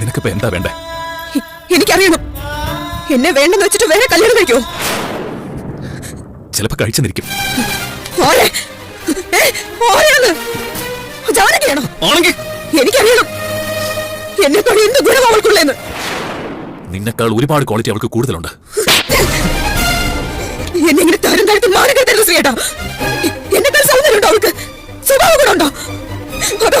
നിനക്കിപ്പോ എന്താ വേണ്ടേ? എനിക്കറിയണം. എന്നെ വേണ്ടെന്ന് വെച്ചിട്ട് വേറെ കല്യാണം കഴിക്കോ ചിലപ്പോ കഴിച്ചെന്നിരിക്കും. എനിക്കറിയണം. എന്നെക്കാൾ എന്ത് ഗുണം അവൾക്കുള്ളേന്ന്. നിന്നെക്കാൾ ഒരുപാട് ക്വാളിറ്റി അവൾക്ക് കൂടുതലുണ്ട്. എന്നെ ഇങ്ങനെ തരം താഴ്ത്തി മാനകരുതരുത് ശ്രീയേട്ടാ. എന്നെക്കാൾ സൗന്ദര്യമുണ്ടോ അവൾക്ക്? സ്വഭാവ ഗുണമുണ്ടോ അതോ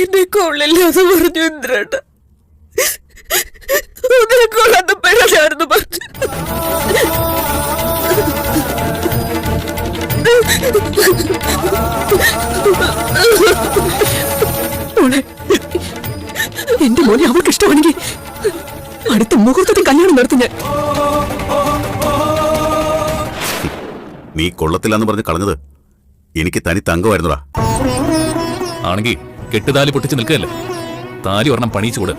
എന്നെ കൊള്ളില്ലാതെ പറഞ്ഞു ഇന്ദ്രേട്ട. അങ്ങനെ കൊള്ളാത്ത പെണ്ണായിരുന്നു പറഞ്ഞു. മോളെ എന്റെ മോനെ അവൾക്ക് ഇഷ്ടമാണെങ്കിൽ അടുത്ത മുഹൂർത്തത്തിൽ കല്യാണം നടത്തി ഞാൻ. നീ കൊള്ളത്തില്ലെന്ന് പറഞ്ഞ് കളഞ്ഞത്. എനിക്ക് തനി തങ്കമായിരുന്നുടാ. ആണെങ്കിൽ കെട്ടുതാലി പൊട്ടിച്ച് നിൽക്കല്ലേ താലി ഒരെണ്ണം പണിയിച്ചു കൂടെ.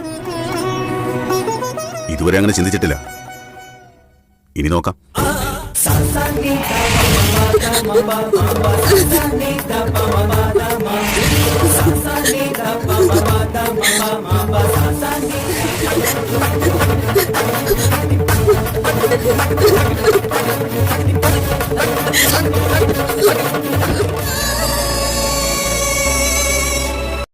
ഇതുവരെ അങ്ങനെ ചിന്തിച്ചിട്ടില്ല. ഇനി നോക്കാം.